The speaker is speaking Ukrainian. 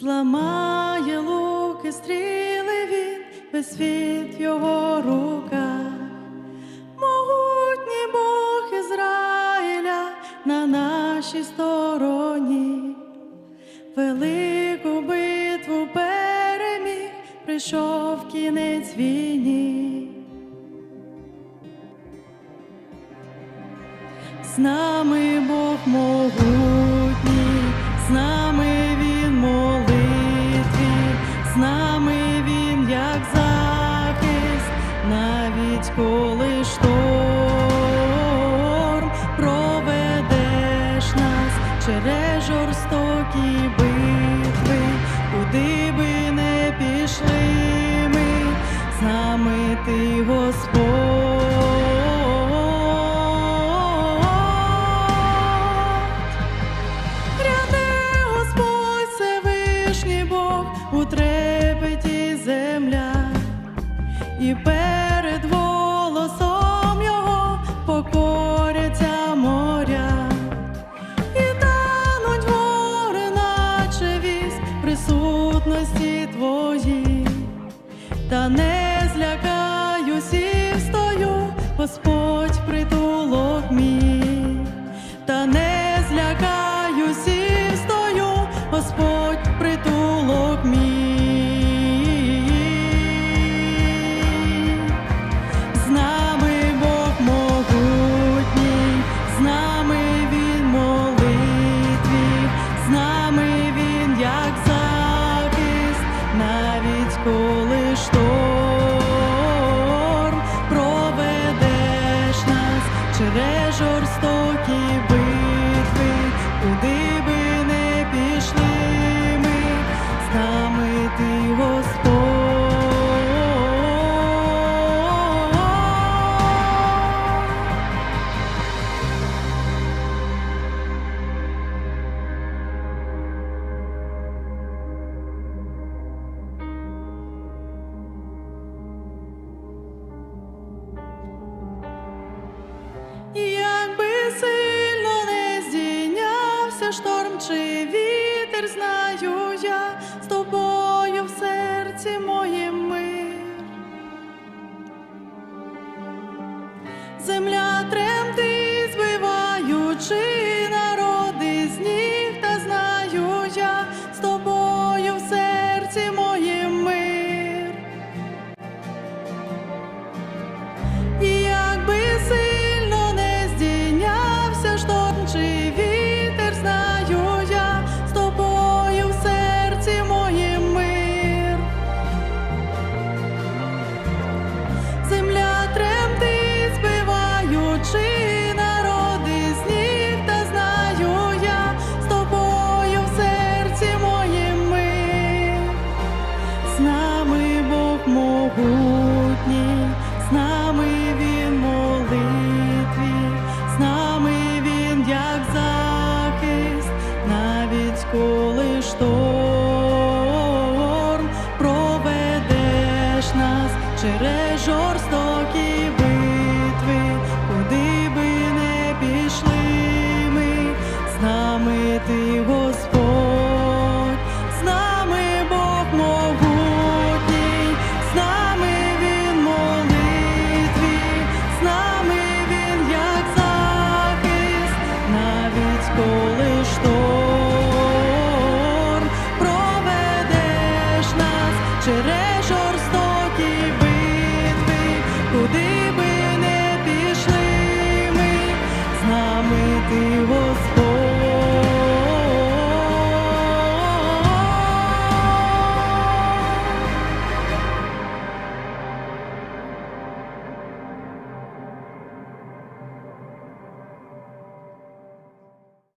зламає луки, стріли він, весь світ його руках. Могутній Бог Ізраїля на нашій стороні. Велику битву переміг, прийшов кінець війні. З нами коли шторм проведеш нас через жорстокі битви, куди би не пішли ми, з нами ти Господь. Бог у трепеті земля, і перед покоряться моря, наче вісь присутності Твої, та не злякаюсь і встаю, Господь чи вітер, знаю я з тобою в серці моє мир. Земля могутній, з нами він молитві, з нами він, як захист, навіть коли шторм проведеш нас через жорстокі битви, куди би не пішли ми, з нами ти. 给我。